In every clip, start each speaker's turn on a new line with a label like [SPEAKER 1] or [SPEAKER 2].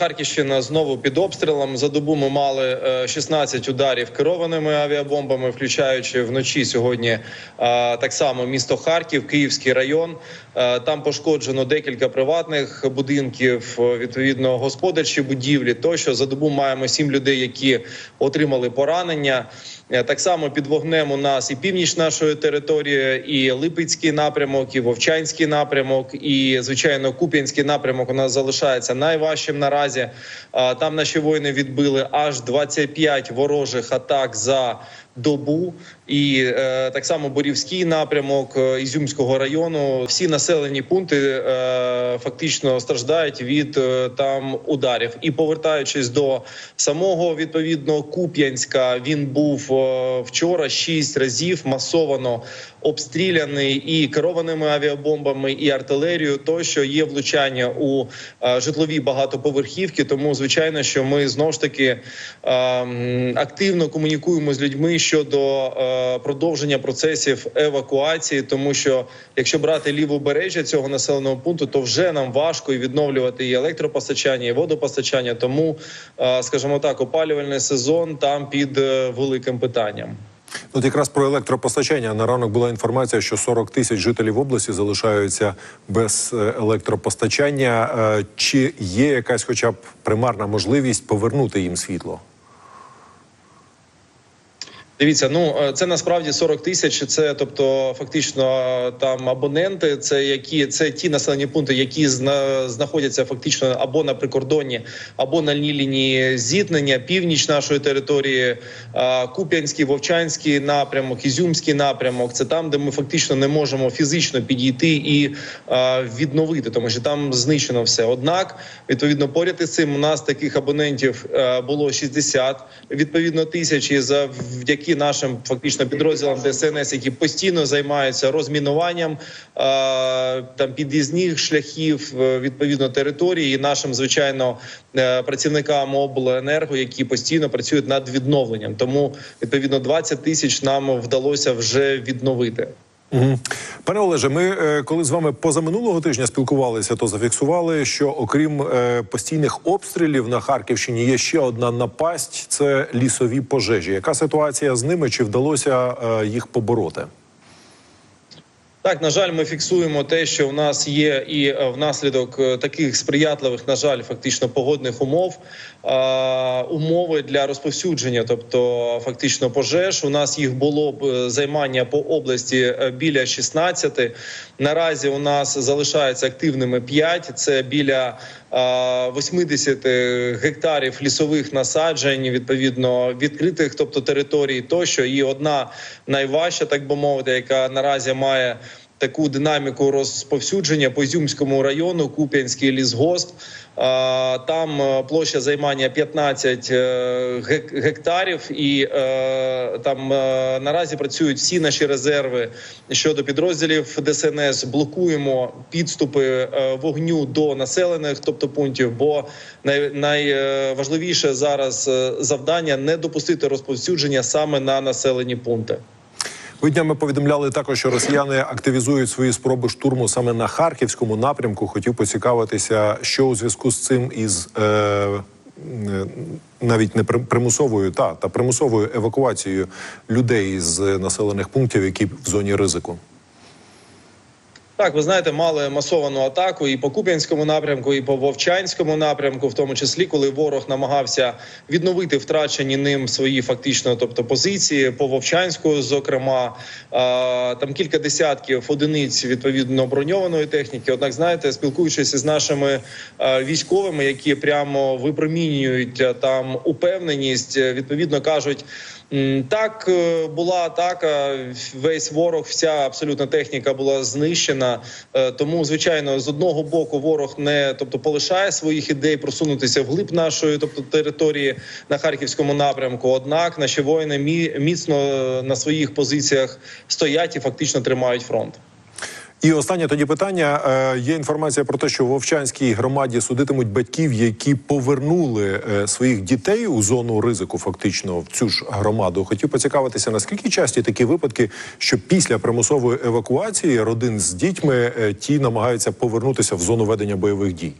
[SPEAKER 1] Харківщина знову під обстрілом. За добу ми мали е, 16 ударів керованими авіабомбами, включаючи вночі сьогодні е, так само місто Харків, Київський район. Е, Там пошкоджено декілька приватних будинків, е, відповідно господарчі будівлі. Тощо за добу маємо сім людей, які отримали поранення. Е, Так само під вогнем у нас і північ нашої території, і Липецький напрямок, і Вовчанський напрямок, і звичайно Куп'янський напрямок у нас залишається найважчим наразі. Там наші воїни відбили аж 25 ворожих атак за добу. І е, так само Борівський напрямок е, Ізюмського району. Всі населені пункти е, фактично страждають від е, там ударів. І повертаючись до самого відповідно Куп'янська, він був е, вчора шість разів масовано обстріляний і керованими авіабомбами, і артилерією. Тощо є влучання у е, житлові багатоповерхівки. Тому звичайно, що ми знову ж таки е, активно комунікуємо з людьми щодо е, продовження процесів евакуації, тому що якщо брати лівобережжя цього населеного пункту, то вже нам важко і відновлювати і електропостачання, і водопостачання. Тому, е, скажімо так, опалювальний сезон там під е, великим питанням.
[SPEAKER 2] От якраз про електропостачання на ранок була інформація, що 40 тисяч жителів області залишаються без е, електропостачання. Е, Чи є якась, хоча б примарна можливість повернути їм світло?
[SPEAKER 1] Дивіться, ну е, це насправді 40 тисяч. Це тобто, фактично там абоненти. Це які це ті населені пункти, які зна, знаходяться фактично або на прикордонні, або на лінії зіткнення, північ нашої території, е, Куп'янський, Вовчанський напрямок, Ізюмський напрямок. Це там, де ми фактично не можемо фізично підійти і е, відновити, тому що там знищено все. Однак, відповідно, поряд із цим у нас таких абонентів було 60 відповідно тисяч. І завдяки нашим фактично підрозділам ДСНС, які постійно займаються розмінуванням там під'їзних шляхів е, відповідно території, і нашим звичайно е, працівникам обленерго, які постійно працюють над відновленням. Тому відповідно 20 тисяч нам вдалося вже відновити.
[SPEAKER 2] Угу. Пане Олеже, ми е, коли з вами позаминулого тижня спілкувалися, то зафіксували, що окрім е, постійних обстрілів на Харківщині є ще одна напасть це лісові пожежі. Яка ситуація з ними? Чи вдалося е, їх побороти?
[SPEAKER 1] Так, на жаль, ми фіксуємо те, що в нас є і е, внаслідок е, таких сприятливих, на жаль, фактично погодних умов умови для розповсюдження, тобто фактично пожеж. У нас їх було б е, займання по області біля 16. Наразі у нас залишаються активними 5. Це біля е, 80 гектарів лісових насаджень, відповідно відкритих, тобто територій, тощо і одна найважча, так би мовити, яка наразі має таку динаміку розповсюдження по Ізюмському району, Куп'янський лісгосп. Там е, площа займання 15 е, гектарів, і е, там наразі працюють всі наші резерви щодо підрозділів ДСНС. Блокуємо підступи вогню до населених, тобто пунктів. Бо найважливіше зараз завдання не допустити розповсюдження саме на населені пункти.
[SPEAKER 2] Ви днями повідомляли також, що росіяни активізують свої спроби штурму саме на харківському напрямку. Хотів поцікавитися, що у зв'язку з цим із е, е, навіть не при- примусовою та та примусовою евакуацією людей з населених пунктів, які в зоні ризику.
[SPEAKER 1] Так, ви знаєте, мали масовану атаку і по Куп'янському напрямку, і по Вовчанському напрямку, в тому числі, коли ворог намагався відновити втрачені ним свої фактично, тобто позиції по Вовчанську, зокрема там кілька десятків одиниць відповідно броньованої техніки. Однак, знаєте, спілкуючись з нашими військовими, які прямо випромінюють там упевненість, е, відповідно кажуть. Так е, була атака. Весь ворог, вся абсолютна техніка була знищена. Е, Тому, звичайно, з одного боку ворог не тобто полишає своїх ідей просунутися вглиб нашої, тобто території на харківському напрямку. Однак наші воїни мі- міцно е, на своїх позиціях стоять і фактично тримають фронт.
[SPEAKER 2] І останнє тоді питання. Е, є інформація про те, що в Вовчанській громаді судитимуть батьків, які повернули е, своїх дітей у зону ризику, фактично в цю ж громаду. Хотів поцікавитися, наскільки часті такі випадки, що після примусової евакуації родин з дітьми е, ті намагаються повернутися в зону ведення бойових дій.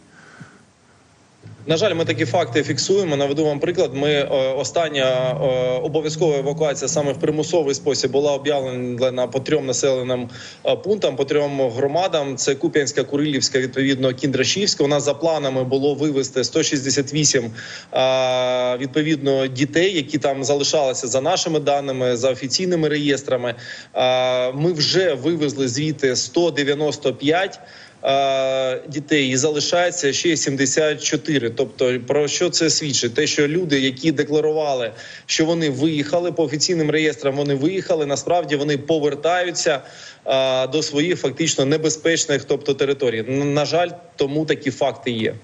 [SPEAKER 1] На жаль, ми такі факти фіксуємо. Наведу вам приклад. Ми е, остання е, обов'язкова евакуація саме в примусовий спосіб була об'явлена по трьом населеним е, пунктам, по трьом громадам. Це Куп'янська, Курилівська, відповідно Кіндрашівська. У нас за планами було вивезти 168 е, відповідно дітей, які там залишалися за нашими даними, за офіційними реєстрами. Ми вже вивезли звідти 195 е, дітей і залишається ще 74. Тобто, про що це свідчить? Те, що люди, які декларували, що вони виїхали по офіційним реєстрам, вони виїхали. Насправді вони повертаються до своїх фактично небезпечних, тобто територій. На жаль, тому такі факти є.